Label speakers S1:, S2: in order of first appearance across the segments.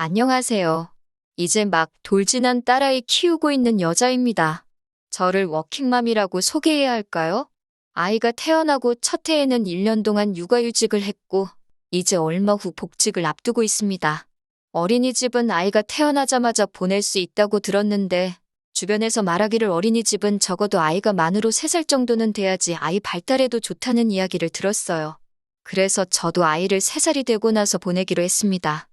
S1: 안녕하세요. 이제 막 돌진한 딸아이 키우고 있는 여자입니다. 저를 워킹맘이라고 소개해야 할까요? 아이가 태어나고 첫 해에는 1년 동안 육아휴직을 했고, 이제 얼마 후 복직을 앞두고 있습니다. 어린이집은 아이가 태어나자마자 보낼 수 있다고 들었는데, 주변에서 말하기를 어린이집은 적어도 아이가 만으로 3살 정도는 돼야지 아이 발달에도 좋다는 이야기를 들었어요. 그래서 저도 아이를 3살이 되고 나서 보내기로 했습니다.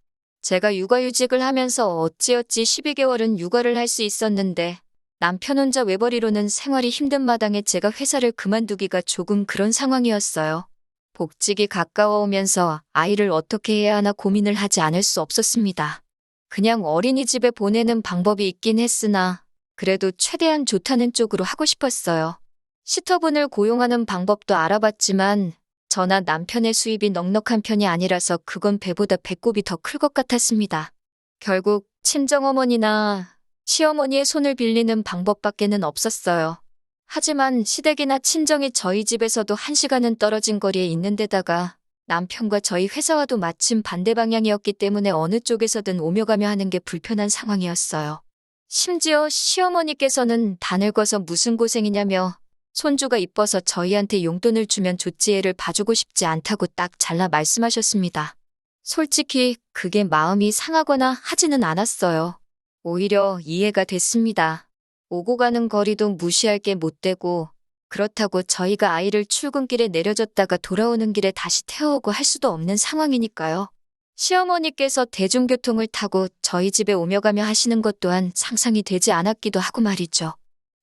S1: 제가 육아휴직을 하면서 어찌어찌 12개월은 육아를 할 수 있었는데 남편 혼자 외벌이로는 생활이 힘든 마당에 제가 회사를 그만두기가 조금 그런 상황이었어요. 복직이 가까워 오면서 아이를 어떻게 해야 하나 고민을 하지 않을 수 없었습니다. 그냥 어린이집에 보내는 방법이 있긴 했으나 그래도 최대한 좋다는 쪽으로 하고 싶었어요. 시터분을 고용하는 방법도 알아봤지만 저나 남편의 수입이 넉넉한 편이 아니라서 그건 배보다 배꼽이 더 클 것 같았습니다. 결국 친정어머니나 시어머니의 손을 빌리는 방법밖에는 없었어요. 하지만 시댁이나 친정이 저희 집에서도 한 시간은 떨어진 거리에 있는 데다가 남편과 저희 회사와도 마침 반대 방향이었기 때문에 어느 쪽에서든 오며 가며 하는 게 불편한 상황이었어요. 심지어 시어머니께서는 다 늙어서 무슨 고생이냐며 손주가 이뻐서 저희한테 용돈을 주면 좋지 애를 봐주고 싶지 않다고 딱 잘라 말씀하셨습니다. 솔직히 그게 마음이 상하거나 하지는 않았어요. 오히려 이해가 됐습니다. 오고 가는 거리도 무시할 게 못 되고 그렇다고 저희가 아이를 출근길에 내려줬다가 돌아오는 길에 다시 태워오고 할 수도 없는 상황이니까요. 시어머니께서 대중교통을 타고 저희 집에 오며 가며 하시는 것 또한 상상이 되지 않았기도 하고 말이죠.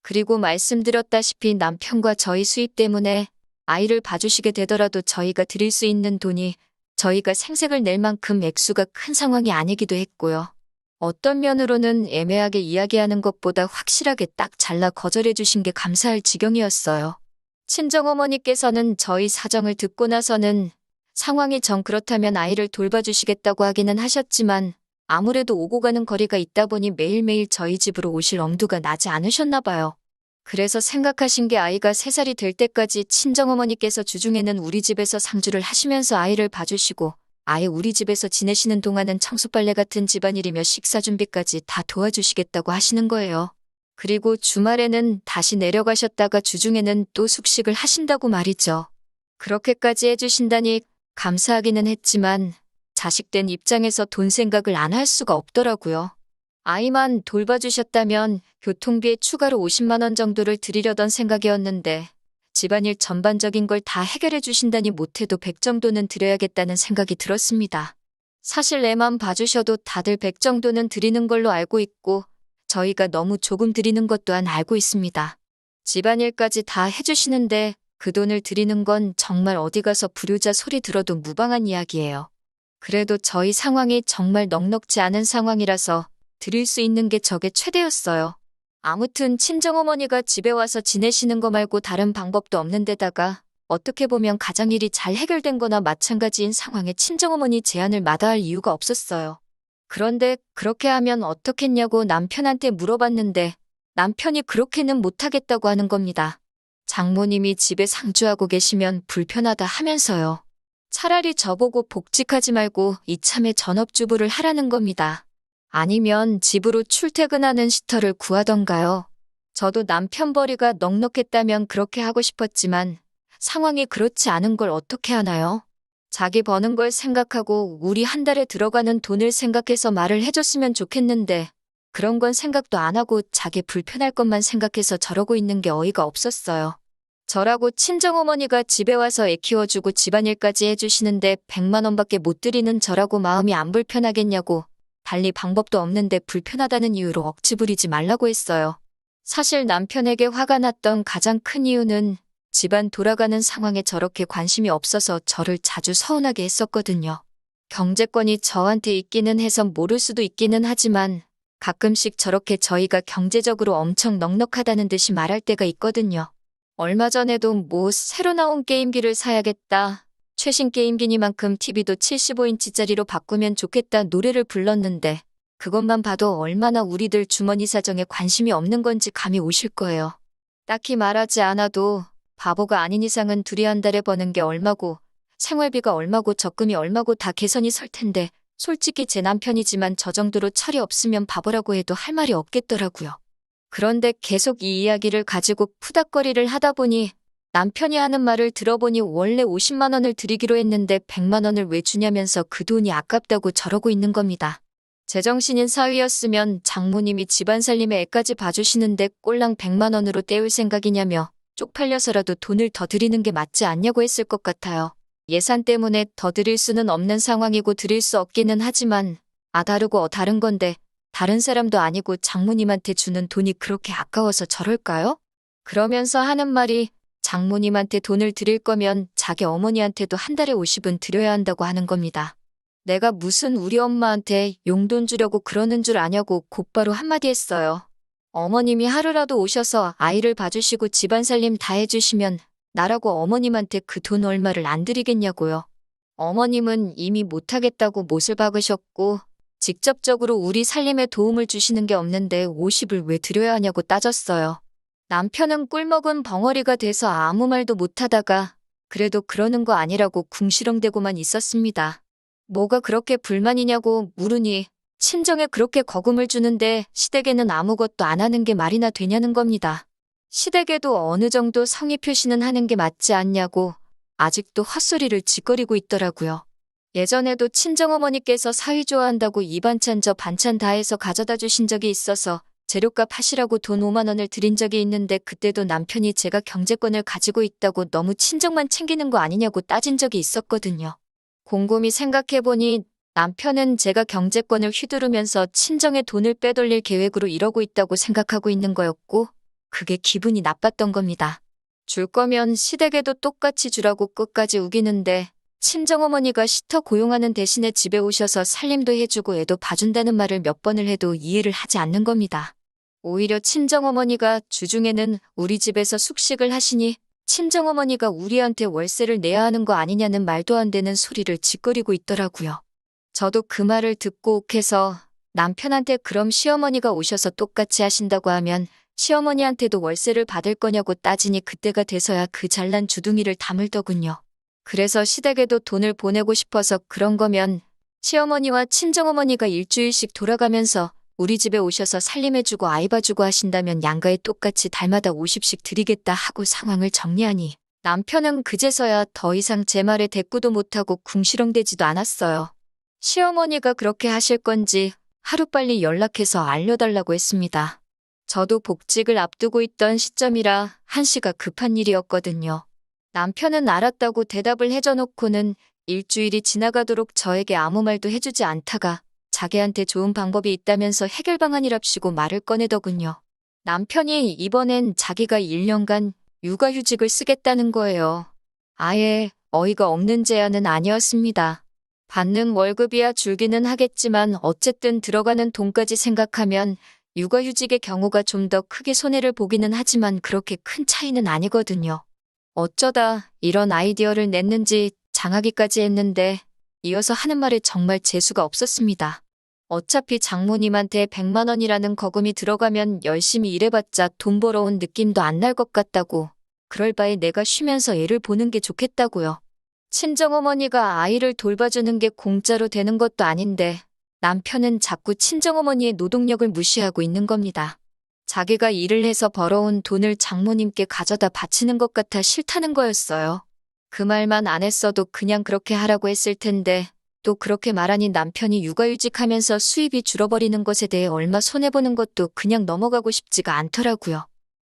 S1: 그리고 말씀드렸다시피 남편과 저희 수입 때문에 아이를 봐주시게 되더라도 저희가 드릴 수 있는 돈이 저희가 생색을 낼 만큼 액수가 큰 상황이 아니기도 했고요. 어떤 면으로는 애매하게 이야기하는 것보다 확실하게 딱 잘라 거절해 주신 게 감사할 지경이었어요. 친정어머니께서는 저희 사정을 듣고 나서는 상황이 정 그렇다면 아이를 돌봐주시겠다고 하기는 하셨지만 아무래도 오고 가는 거리가 있다 보니 매일매일 저희 집으로 오실 엄두가 나지 않으셨나 봐요. 그래서 생각하신 게 아이가 3살이 될 때까지 친정어머니께서 주중에는 우리 집에서 상주를 하시면서 아이를 봐주시고 아예 우리 집에서 지내시는 동안은 청소빨래 같은 집안일이며 식사 준비까지 다 도와주시겠다고 하시는 거예요. 그리고 주말에는 다시 내려가셨다가 주중에는 또 숙식을 하신다고 말이죠. 그렇게까지 해주신다니 감사하기는 했지만 자식된 입장에서 돈 생각을 안 할 수가 없더라고요. 아이만 돌봐주셨다면 교통비에 추가로 50만원 정도를 드리려던 생각이었는데 집안일 전반적인 걸 다 해결해 주신다니 못해도 100 정도는 드려야겠다는 생각이 들었습니다. 사실 애만 봐주셔도 다들 100 정도는 드리는 걸로 알고 있고 저희가 너무 조금 드리는 것 또한 알고 있습니다. 집안일까지 다 해주시는데 그 돈을 드리는 건 정말 어디 가서 불효자 소리 들어도 무방한 이야기예요. 그래도 저희 상황이 정말 넉넉지 않은 상황이라서 드릴 수 있는 게 저게 최대였어요. 아무튼 친정어머니가 집에 와서 지내시는 거 말고 다른 방법도 없는 데다가 어떻게 보면 가장 일이 잘 해결된 거나 마찬가지인 상황에 친정어머니 제안을 마다할 이유가 없었어요. 그런데 그렇게 하면 어떻겠냐고 남편한테 물어봤는데 남편이 그렇게는 못하겠다고 하는 겁니다. 장모님이 집에 상주하고 계시면 불편하다 하면서요. 차라리 저보고 복직하지 말고 이참에 전업주부를 하라는 겁니다. 아니면 집으로 출퇴근하는 시터를 구하던가요. 저도 남편 벌이가 넉넉했다면 그렇게 하고 싶었지만 상황이 그렇지 않은 걸 어떻게 하나요? 자기 버는 걸 생각하고 우리 한 달에 들어가는 돈을 생각해서 말을 해줬으면 좋겠는데 그런 건 생각도 안 하고 자기 불편할 것만 생각해서 저러고 있는 게 어이가 없었어요. 저라고 친정어머니가 집에 와서 애 키워주고 집안일까지 해주시는데 100만 원밖에 못 드리는 저라고 마음이 안 불편하겠냐고 달리 방법도 없는데 불편하다는 이유로 억지 부리지 말라고 했어요. 사실 남편에게 화가 났던 가장 큰 이유는 집안 돌아가는 상황에 저렇게 관심이 없어서 저를 자주 서운하게 했었거든요. 경제권이 저한테 있기는 해서 모를 수도 있기는 하지만 가끔씩 저렇게 저희가 경제적으로 엄청 넉넉하다는 듯이 말할 때가 있거든요. 얼마 전에도 뭐 새로 나온 게임기를 사야겠다. 최신 게임기니만큼 TV도 75인치짜리로 바꾸면 좋겠다 노래를 불렀는데 그것만 봐도 얼마나 우리들 주머니 사정에 관심이 없는 건지 감이 오실 거예요. 딱히 말하지 않아도 바보가 아닌 이상은 둘이 한 달에 버는 게 얼마고 생활비가 얼마고 적금이 얼마고 다 계산이 설 텐데 솔직히 제 남편이지만 저 정도로 철이 없으면 바보라고 해도 할 말이 없겠더라고요. 그런데 계속 이 이야기를 가지고 푸닥거리를 하다 보니 남편이 하는 말을 들어보니 원래 50만 원을 드리기로 했는데 100만 원을 왜 주냐면서 그 돈이 아깝다고 저러고 있는 겁니다. 제정신인 사위였으면 장모님이 집안 살림에 애까지 봐주시는데 꼴랑 100만 원으로 때울 생각이냐며 쪽팔려서라도 돈을 더 드리는 게 맞지 않냐고 했을 것 같아요. 예산 때문에 더 드릴 수는 없는 상황이고 드릴 수 없기는 하지만 아 다르고 어 다른 건데 다른 사람도 아니고 장모님한테 주는 돈이 그렇게 아까워서 저럴까요? 그러면서 하는 말이 장모님한테 돈을 드릴 거면 자기 어머니한테도 한 달에 50은 드려야 한다고 하는 겁니다. 내가 무슨 우리 엄마한테 용돈 주려고 그러는 줄 아냐고 곧바로 한마디 했어요. 어머님이 하루라도 오셔서 아이를 봐주시고 집안 살림 다 해주시면 나라고 어머님한테 그 돈 얼마를 안 드리겠냐고요. 어머님은 이미 못하겠다고 못을 박으셨고 직접적으로 우리 살림에 도움을 주시는 게 없는데 50을 왜 드려야 하냐고 따졌어요. 남편은 꿀먹은 벙어리가 돼서 아무 말도 못하다가 그래도 그러는 거 아니라고 궁시렁대고만 있었습니다. 뭐가 그렇게 불만이냐고 물으니 친정에 그렇게 거금을 주는데 시댁에는 아무것도 안 하는 게 말이나 되냐는 겁니다. 시댁에도 어느 정도 성의 표시는 하는 게 맞지 않냐고 아직도 헛소리를 짓거리고 있더라고요. 예전에도 친정어머니께서 사위 좋아한다고 이 반찬 저 반찬 다 해서 가져다 주신 적이 있어서 재료값 하시라고 돈 5만 원을 드린 적이 있는데 그때도 남편이 제가 경제권을 가지고 있다고 너무 친정만 챙기는 거 아니냐고 따진 적이 있었거든요. 곰곰이 생각해보니 남편은 제가 경제권을 휘두르면서 친정에 돈을 빼돌릴 계획으로 이러고 있다고 생각하고 있는 거였고 그게 기분이 나빴던 겁니다. 줄 거면 시댁에도 똑같이 주라고 끝까지 우기는데 친정어머니가 시터 고용하는 대신에 집에 오셔서 살림도 해주고 애도 봐준다는 말을 몇 번을 해도 이해를 하지 않는 겁니다. 오히려 친정어머니가 주중에는 우리 집에서 숙식을 하시니 친정어머니가 우리한테 월세를 내야 하는 거 아니냐는 말도 안 되는 소리를 짓거리고 있더라고요. 저도 그 말을 듣고 욱해서 남편한테 그럼 시어머니가 오셔서 똑같이 하신다고 하면 시어머니한테도 월세를 받을 거냐고 따지니 그때가 돼서야 그 잘난 주둥이를 담을더군요. 그래서 시댁에도 돈을 보내고 싶어서 그런 거면 시어머니와 친정어머니가 일주일씩 돌아가면서 우리 집에 오셔서 살림해주고 아이 봐주고 하신다면 양가에 똑같이 달마다 50씩 드리겠다 하고 상황을 정리하니 남편은 그제서야 더 이상 제 말에 대꾸도 못하고 궁시렁대지도 않았어요. 시어머니가 그렇게 하실 건지 하루빨리 연락해서 알려달라고 했습니다. 저도 복직을 앞두고 있던 시점이라 한시가 급한 일이었거든요. 남편은 알았다고 대답을 해줘놓고는 일주일이 지나가도록 저에게 아무 말도 해주지 않다가 자기한테 좋은 방법이 있다면서 해결 방안이랍시고 말을 꺼내더군요. 남편이 이번엔 자기가 1년간 육아휴직을 쓰겠다는 거예요. 아예 어이가 없는 제안은 아니었습니다. 받는 월급이야 줄기는 하겠지만 어쨌든 들어가는 돈까지 생각하면 육아휴직의 경우가 좀 더 크게 손해를 보기는 하지만 그렇게 큰 차이는 아니거든요. 어쩌다 이런 아이디어를 냈는지 장하기까지 했는데 이어서 하는 말에 정말 재수가 없었습니다. 어차피 장모님한테 100만 원이라는 거금이 들어가면 열심히 일해봤자 돈 벌어온 느낌도 안 날 것 같다고. 그럴 바에 내가 쉬면서 애를 보는 게 좋겠다고요. 친정어머니가 아이를 돌봐주는 게 공짜로 되는 것도 아닌데 남편은 자꾸 친정어머니의 노동력을 무시하고 있는 겁니다. 자기가 일을 해서 벌어온 돈을 장모님께 가져다 바치는 것 같아 싫다는 거였어요. 그 말만 안 했어도 그냥 그렇게 하라고 했을 텐데 또 그렇게 말하니 남편이 육아휴직하면서 수입이 줄어버리는 것에 대해 얼마 손해보는 것도 그냥 넘어가고 싶지가 않더라고요.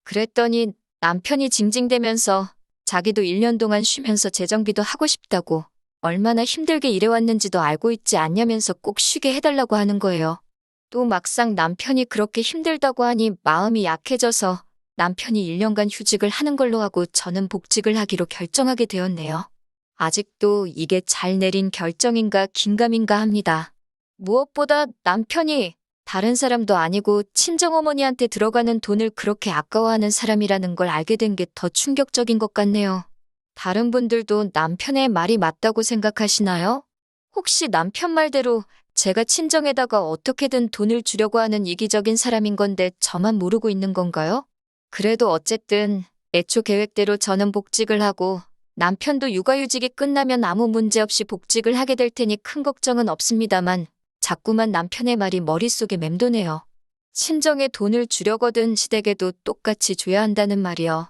S1: 그랬더니 남편이 징징대면서 자기도 1년 동안 쉬면서 재정비도 하고 싶다고 얼마나 힘들게 일해왔는지도 알고 있지 않냐면서 꼭 쉬게 해달라고 하는 거예요. 또 막상 남편이 그렇게 힘들다고 하니 마음이 약해져서 남편이 1년간 휴직을 하는 걸로 하고 저는 복직을 하기로 결정하게 되었네요. 아직도 이게 잘 내린 결정인가 긴가민가 합니다. 무엇보다 남편이 다른 사람도 아니고 친정어머니한테 들어가는 돈을 그렇게 아까워하는 사람이라는 걸 알게 된 게 더 충격적인 것 같네요. 다른 분들도 남편의 말이 맞다고 생각하시나요? 혹시 남편 말대로 제가 친정에다가 어떻게든 돈을 주려고 하는 이기적인 사람인 건데 저만 모르고 있는 건가요? 그래도 어쨌든 애초 계획대로 저는 복직을 하고 남편도 육아휴직이 끝나면 아무 문제 없이 복직을 하게 될 테니 큰 걱정은 없습니다만 자꾸만 남편의 말이 머릿속에 맴도네요. 친정에 돈을 주려거든 시댁에도 똑같이 줘야 한다는 말이요.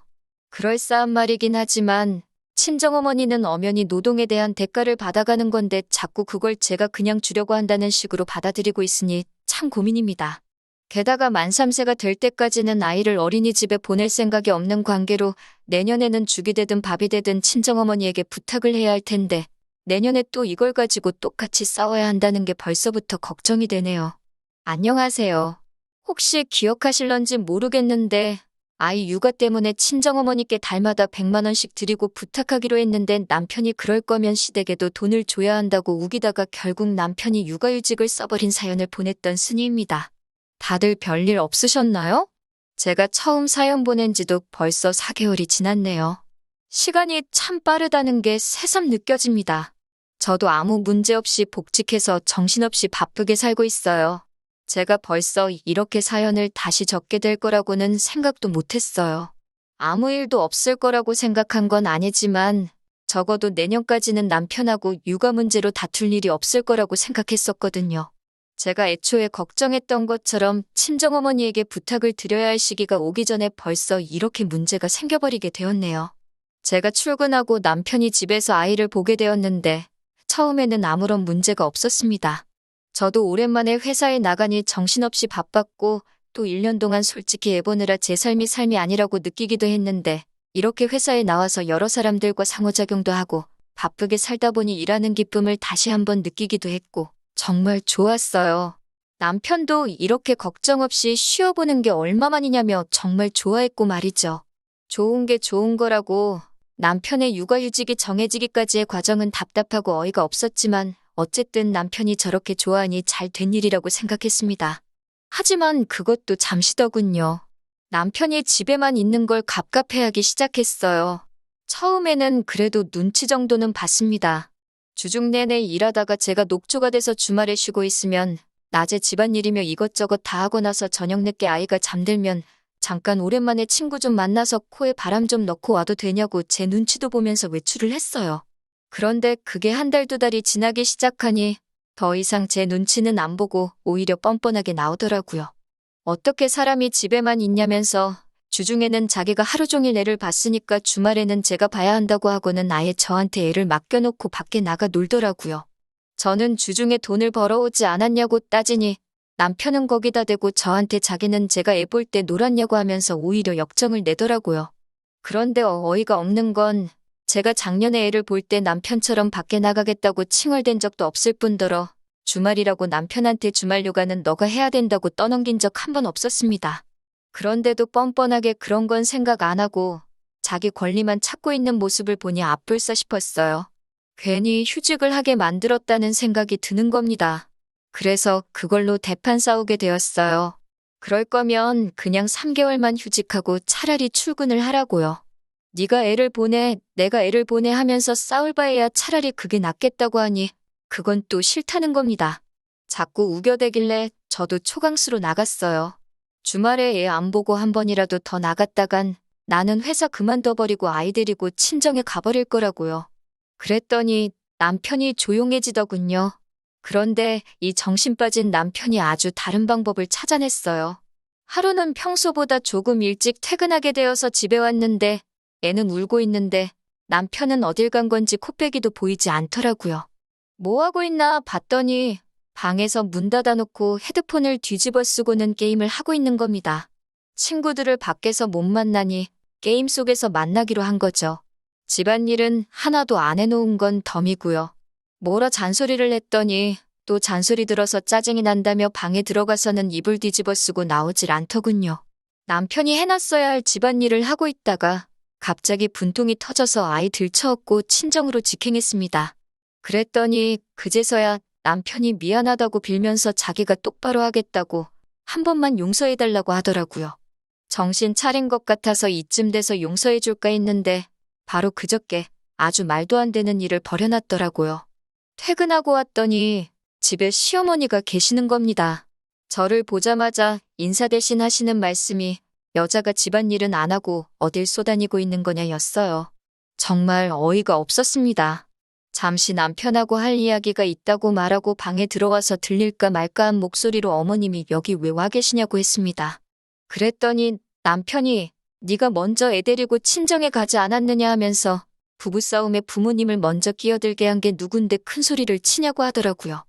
S1: 그럴싸한 말이긴 하지만 친정어머니는 엄연히 노동에 대한 대가를 받아가는 건데 자꾸 그걸 제가 그냥 주려고 한다는 식으로 받아들이고 있으니 참 고민입니다. 게다가 만 3세가 될 때까지는 아이를 어린이집에 보낼 생각이 없는 관계로 내년에는 죽이 되든 밥이 되든 친정어머니에게 부탁을 해야 할 텐데 내년에 또 이걸 가지고 똑같이 싸워야 한다는 게 벌써부터 걱정이 되네요. 안녕하세요. 혹시 기억하실런지 모르겠는데 아이 육아 때문에 친정어머니께 달마다 100만 원씩 드리고 부탁하기로 했는데 남편이 그럴 거면 시댁에도 돈을 줘야 한다고 우기다가 결국 남편이 육아휴직을 써버린 사연을 보냈던 순이입니다. 다들 별일 없으셨나요? 제가 처음 사연 보낸 지도 벌써 4개월이 지났네요. 시간이 참 빠르다는 게 새삼 느껴집니다. 저도 아무 문제 없이 복직해서 정신없이 바쁘게 살고 있어요. 제가 벌써 이렇게 사연을 다시 적게 될 거라고는 생각도 못했어요. 아무 일도 없을 거라고 생각한 건 아니지만 적어도 내년까지는 남편하고 육아 문제로 다툴 일이 없을 거라고 생각했었거든요. 제가 애초에 걱정했던 것처럼 친정어머니에게 부탁을 드려야 할 시기가 오기 전에 벌써 이렇게 문제가 생겨버리게 되었네요. 제가 출근하고 남편이 집에서 아이를 보게 되었는데 처음에는 아무런 문제가 없었습니다. 저도 오랜만에 회사에 나가니 정신없이 바빴고 또 1년 동안 솔직히 애보느라 제 삶이 삶이 아니라고 느끼기도 했는데 이렇게 회사에 나와서 여러 사람들과 상호작용도 하고 바쁘게 살다 보니 일하는 기쁨을 다시 한번 느끼기도 했고 정말 좋았어요. 남편도 이렇게 걱정 없이 쉬어보는 게 얼마만이냐며 정말 좋아했고 말이죠. 좋은 게 좋은 거라고 남편의 육아휴직이 정해지기까지의 과정은 답답하고 어이가 없었지만 어쨌든 남편이 저렇게 좋아하니 잘 된 일이라고 생각했습니다. 하지만 그것도 잠시더군요. 남편이 집에만 있는 걸 갑갑해하기 시작했어요. 처음에는 그래도 눈치 정도는 봤습니다. 주중 내내 일하다가 제가 녹초가 돼서 주말에 쉬고 있으면 낮에 집안일이며 이것저것 다 하고 나서 저녁 늦게 아이가 잠들면 잠깐 오랜만에 친구 좀 만나서 코에 바람 좀 넣고 와도 되냐고 제 눈치도 보면서 외출을 했어요. 그런데 그게 한 달 두 달이 지나기 시작하니 더 이상 제 눈치는 안 보고 오히려 뻔뻔하게 나오더라고요. 어떻게 사람이 집에만 있냐면서 주중에는 자기가 하루 종일 애를 봤으니까 주말에는 제가 봐야 한다고 하고는 아예 저한테 애를 맡겨놓고 밖에 나가 놀더라고요. 저는 주중에 돈을 벌어오지 않았냐고 따지니 남편은 거기다 대고 저한테 자기는 제가 애 볼 때 놀았냐고 하면서 오히려 역정을 내더라고요. 그런데 어이가 없는 건 제가 작년에 애를 볼 때 남편처럼 밖에 나가겠다고 칭얼댄 적도 없을 뿐더러 주말이라고 남편한테 주말 요가는 너가 해야 된다고 떠넘긴 적 한 번 없었습니다. 그런데도 뻔뻔하게 그런 건 생각 안 하고 자기 권리만 찾고 있는 모습을 보니 아플싸 싶었어요. 괜히 휴직을 하게 만들었다는 생각이 드는 겁니다. 그래서 그걸로 대판 싸우게 되었어요. 그럴 거면 그냥 3개월만 휴직하고 차라리 출근을 하라고요. 네가 애를 보내, 내가 애를 보내 하면서 싸울 바에야 차라리 그게 낫겠다고 하니 그건 또 싫다는 겁니다. 자꾸 우겨대길래 저도 초강수로 나갔어요. 주말에 애 안 보고 한 번이라도 더 나갔다간 나는 회사 그만둬버리고 아이 데리고 친정에 가버릴 거라고요. 그랬더니 남편이 조용해지더군요. 그런데 이 정신 빠진 남편이 아주 다른 방법을 찾아냈어요. 하루는 평소보다 조금 일찍 퇴근하게 되어서 집에 왔는데 애는 울고 있는데 남편은 어딜 간 건지 코빼기도 보이지 않더라고요. 뭐 하고 있나 봤더니 방에서 문 닫아놓고 헤드폰을 뒤집어 쓰고는 게임을 하고 있는 겁니다. 친구들을 밖에서 못 만나니 게임 속에서 만나기로 한 거죠. 집안일은 하나도 안 해놓은 건 덤이고요. 뭐라 잔소리를 했더니 또 잔소리 들어서 짜증이 난다며 방에 들어가서는 이불 뒤집어 쓰고 나오질 않더군요. 남편이 해놨어야 할 집안일을 하고 있다가 갑자기 분통이 터져서 아이 들쳐업고 친정으로 직행했습니다. 그랬더니 그제서야 남편이 미안하다고 빌면서 자기가 똑바로 하겠다고 한 번만 용서해달라고 하더라고요. 정신 차린 것 같아서 이쯤 돼서 용서해줄까 했는데 바로 그저께 아주 말도 안 되는 일을 벌여놨더라고요. 퇴근하고 왔더니 집에 시어머니가 계시는 겁니다. 저를 보자마자 인사 대신 하시는 말씀이 여자가 집안일은 안 하고 어딜 쏘다니고 있는 거냐였어요. 정말 어이가 없었습니다. 잠시 남편하고 할 이야기가 있다고 말하고 방에 들어와서 들릴까 말까 한 목소리로 어머님이 여기 왜 와 계시냐고 했습니다. 그랬더니 남편이 네가 먼저 애 데리고 친정에 가지 않았느냐 하면서 부부싸움에 부모님을 먼저 끼어들게 한 게 누군데 큰 소리를 치냐고 하더라고요.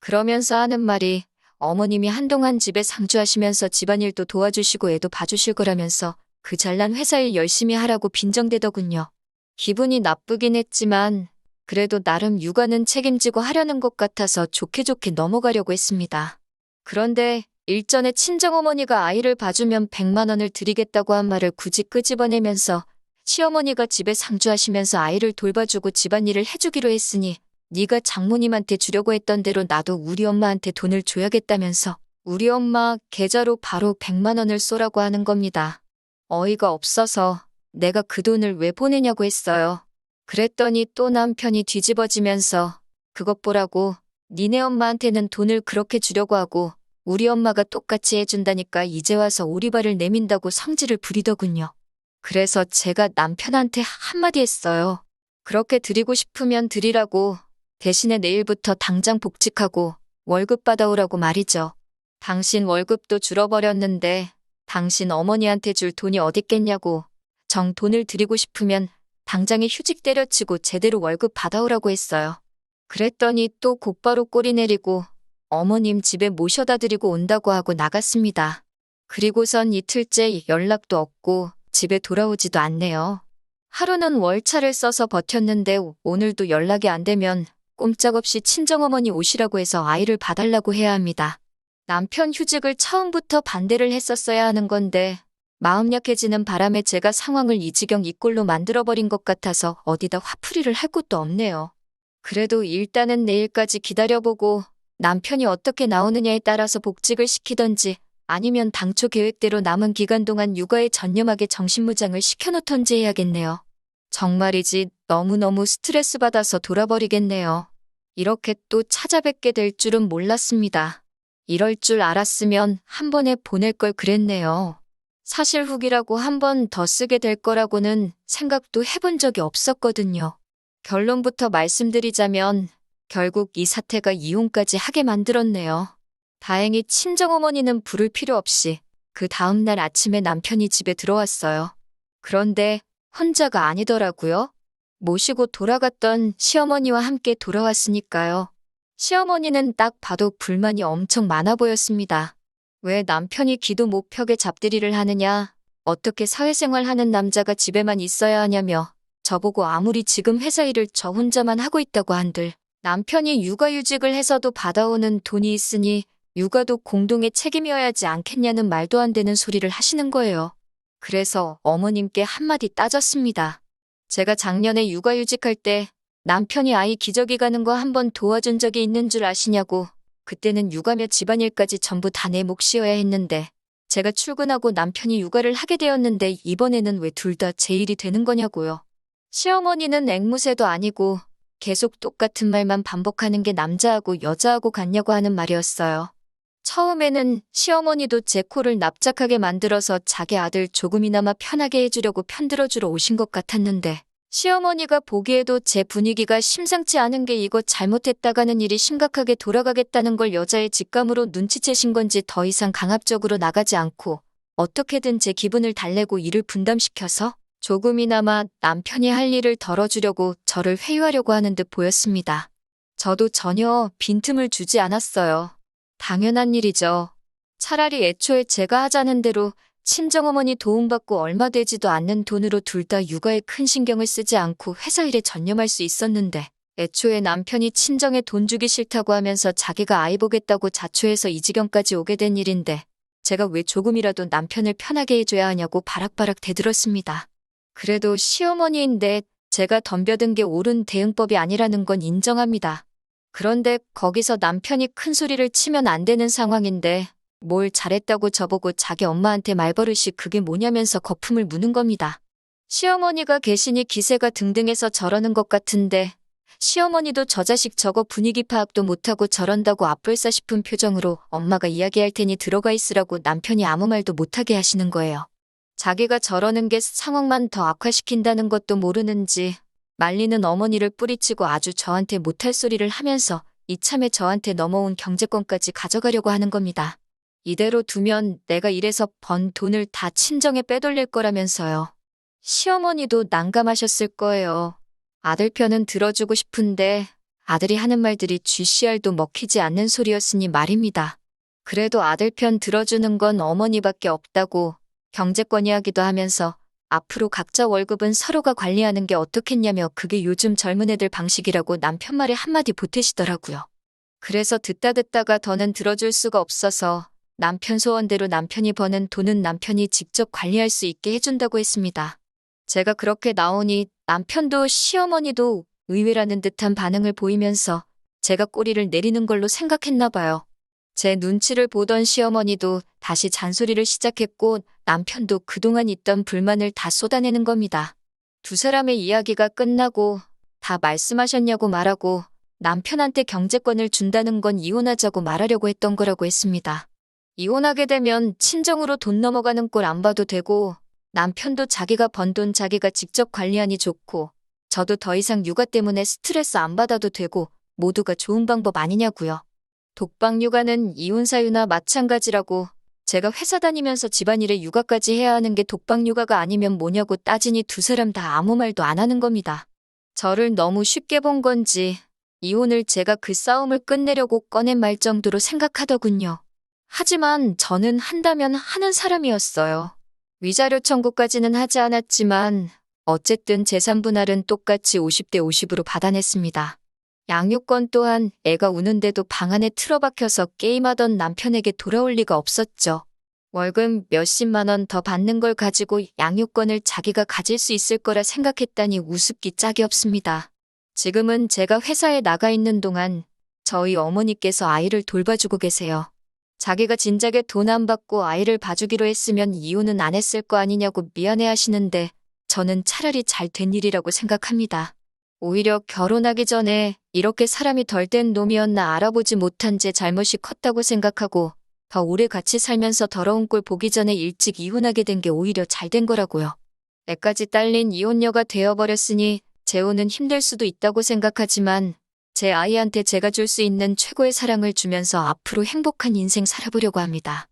S1: 그러면서 하는 말이 어머님이 한동안 집에 상주하시면서 집안일도 도와주시고 애도 봐주실 거라면서 그 잘난 회사 일 열심히 하라고 빈정대더군요. 기분이 나쁘긴 했지만 그래도 나름 육아는 책임지고 하려는 것 같아서 좋게 좋게 넘어가려고 했습니다. 그런데 일전에 친정어머니가 아이를 봐주면 100만 원을 드리겠다고 한 말을 굳이 끄집어내면서 시어머니가 집에 상주하시면서 아이를 돌봐주고 집안일을 해주기로 했으니 네가 장모님한테 주려고 했던 대로 나도 우리 엄마한테 돈을 줘야겠다면서 우리 엄마 계좌로 바로 100만 원을 쏘라고 하는 겁니다. 어이가 없어서 내가 그 돈을 왜 보내냐고 했어요. 그랬더니 또 남편이 뒤집어지면서 그것 보라고 니네 엄마한테는 돈을 그렇게 주려고 하고 우리 엄마가 똑같이 해준다니까 이제 와서 오리발을 내민다고 성질을 부리더군요. 그래서 제가 남편한테 한마디 했어요. 그렇게 드리고 싶으면 드리라고 대신에 내일부터 당장 복직하고 월급 받아오라고 말이죠. 당신 월급도 줄어버렸는데 당신 어머니한테 줄 돈이 어딨겠냐고 정 돈을 드리고 싶으면 당장에 휴직 때려치고 제대로 월급 받아오라고 했어요. 그랬더니 또 곧바로 꼬리 내리고 어머님 집에 모셔다 드리고 온다고 하고 나갔습니다. 그리고선 이틀째 연락도 없고 집에 돌아오지도 않네요. 하루는 월차를 써서 버텼는데 오늘도 연락이 안 되면 꼼짝없이 친정어머니 오시라고 해서 아이를 봐달라고 해야 합니다. 남편 휴직을 처음부터 반대를 했었어야 하는 건데 마음 약해지는 바람에 제가 상황을 이 지경 이 꼴로 만들어버린 것 같아서 어디다 화풀이를 할 곳도 없네요. 그래도 일단은 내일까지 기다려보고 남편이 어떻게 나오느냐에 따라서 복직을 시키던지 아니면 당초 계획대로 남은 기간 동안 육아에 전념하게 정신무장을 시켜놓던지 해야겠네요. 정말이지 너무너무 스트레스 받아서 돌아버리겠네요. 이렇게 또 찾아뵙게 될 줄은 몰랐습니다. 이럴 줄 알았으면 한 번에 보낼 걸 그랬네요. 사실 후기라고 한 번 더 쓰게 될 거라고는 생각도 해본 적이 없었거든요. 결론부터 말씀드리자면 결국 이 사태가 이혼까지 하게 만들었네요. 다행히 친정어머니는 부를 필요 없이 그 다음날 아침에 남편이 집에 들어왔어요. 그런데 혼자가 아니더라고요. 모시고 돌아갔던 시어머니와 함께 돌아왔으니까요. 시어머니는 딱 봐도 불만이 엄청 많아 보였습니다. 왜 남편이 기도 못 펴게 잡들이를 하느냐, 어떻게 사회생활 하는 남자가 집에만 있어야 하냐며 저보고 아무리 지금 회사 일을 저 혼자만 하고 있다고 한들 남편이 육아휴직을 해서도 받아오는 돈이 있으니 육아도 공동의 책임이어야지 않겠냐는 말도 안 되는 소리를 하시는 거예요. 그래서 어머님께 한마디 따졌습니다. 제가 작년에 육아휴직할 때 남편이 아이 기저귀 가는 거 한 번 도와준 적이 있는 줄 아시냐고. 그때는 육아며 집안일까지 전부 다 내 몫이어야 했는데 제가 출근하고 남편이 육아를 하게 되었는데 이번에는 왜 둘 다 제 일이 되는 거냐고요. 시어머니는 앵무새도 아니고 계속 똑같은 말만 반복하는 게 남자하고 여자하고 같냐고 하는 말이었어요. 처음에는 시어머니도 제 코를 납작하게 만들어서 자기 아들 조금이나마 편하게 해주려고 편들어주러 오신 것 같았는데 시어머니가 보기에도 제 분위기가 심상치 않은 게 이거 잘못했다가는 일이 심각하게 돌아가겠다는 걸 여자의 직감으로 눈치채신 건지 더 이상 강압적으로 나가지 않고 어떻게든 제 기분을 달래고 일을 분담시켜서 조금이나마 남편이 할 일을 덜어주려고 저를 회유하려고 하는 듯 보였습니다. 저도 전혀 빈틈을 주지 않았어요. 당연한 일이죠. 차라리 애초에 제가 하자는 대로 친정어머니 도움받고 얼마 되지도 않는 돈으로 둘 다 육아에 큰 신경을 쓰지 않고 회사 일에 전념할 수 있었는데 애초에 남편이 친정에 돈 주기 싫다고 하면서 자기가 아이 보겠다고 자초해서 이 지경까지 오게 된 일인데 제가 왜 조금이라도 남편을 편하게 해줘야 하냐고 바락바락 대들었습니다. 그래도 시어머니인데 제가 덤벼든 게 옳은 대응법이 아니라는 건 인정합니다. 그런데 거기서 남편이 큰 소리를 치면 안 되는 상황인데 뭘 잘했다고 저보고 자기 엄마한테 말버릇이 그게 뭐냐면서 거품을 무는 겁니다. 시어머니가 계시니 기세가 등등해서 저러는 것 같은데 시어머니도 저 자식 저거 분위기 파악도 못하고 저런다고 앞불싸 싶은 표정으로 엄마가 이야기할 테니 들어가 있으라고 남편이 아무 말도 못하게 하시는 거예요. 자기가 저러는 게 상황만 더 악화시킨다는 것도 모르는지 말리는 어머니를 뿌리치고 아주 저한테 못할 소리를 하면서 이참에 저한테 넘어온 경제권까지 가져가려고 하는 겁니다. 이대로 두면 내가 이래서 번 돈을 다 친정에 빼돌릴 거라면서요. 시어머니도 난감하셨을 거예요. 아들 편은 들어주고 싶은데 아들이 하는 말들이 GCR도 먹히지 않는 소리였으니 말입니다. 그래도 아들 편 들어주는 건 어머니밖에 없다고 경제권 이야기도 하면서 앞으로 각자 월급은 서로가 관리하는 게 어떻겠냐며 그게 요즘 젊은 애들 방식이라고 남편 말에 한마디 보태시더라고요. 그래서 듣다 듣다가 더는 들어줄 수가 없어서 남편 소원대로 남편이 버는 돈은 남편이 직접 관리할 수 있게 해준다고 했습니다. 제가 그렇게 나오니 남편도 시어머니도 의외라는 듯한 반응을 보이면서 제가 꼬리를 내리는 걸로 생각했나 봐요. 제 눈치를 보던 시어머니도 다시 잔소리를 시작했고 남편도 그동안 있던 불만을 다 쏟아내는 겁니다. 두 사람의 이야기가 끝나고 다 말씀하셨냐고 말하고 남편한테 경제권을 준다는 건 이혼하자고 말하려고 했던 거라고 했습니다. 이혼하게 되면 친정으로 돈 넘어가는 꼴 안 봐도 되고 남편도 자기가 번 돈 자기가 직접 관리하니 좋고 저도 더 이상 육아 때문에 스트레스 안 받아도 되고 모두가 좋은 방법 아니냐고요. 독방 육아는 이혼 사유나 마찬가지라고 제가 회사 다니면서 집안일에 육아까지 해야 하는 게 독방 육아가 아니면 뭐냐고 따지니 두 사람 다 아무 말도 안 하는 겁니다. 저를 너무 쉽게 본 건지 이혼을 제가 그 싸움을 끝내려고 꺼낸 말 정도로 생각하더군요. 하지만 저는 한다면 하는 사람이었어요. 위자료 청구까지는 하지 않았지만 어쨌든 재산 분할은 똑같이 50대 50으로 받아냈습니다. 양육권 또한 애가 우는데도 방 안에 틀어박혀서 게임하던 남편에게 돌아올 리가 없었죠. 월급 몇십만 원 더 받는 걸 가지고 양육권을 자기가 가질 수 있을 거라 생각했다니 우습기 짝이 없습니다. 지금은 제가 회사에 나가 있는 동안 저희 어머니께서 아이를 돌봐주고 계세요. 자기가 진작에 돈 안 받고 아이를 봐주기로 했으면 이혼은 안 했을 거 아니냐고 미안해 하시는데 저는 차라리 잘 된 일이라고 생각합니다. 오히려 결혼하기 전에 이렇게 사람이 덜 된 놈이었나 알아보지 못한 제 잘못이 컸다고 생각하고 더 오래 같이 살면서 더러운 꼴 보기 전에 일찍 이혼하게 된 게 오히려 잘 된 거라고요. 내까지 딸린 이혼녀가 되어버렸으니 재혼은 힘들 수도 있다고 생각하지만 제 아이한테 제가 줄 수 있는 최고의 사랑을 주면서 앞으로 행복한 인생 살아보려고 합니다.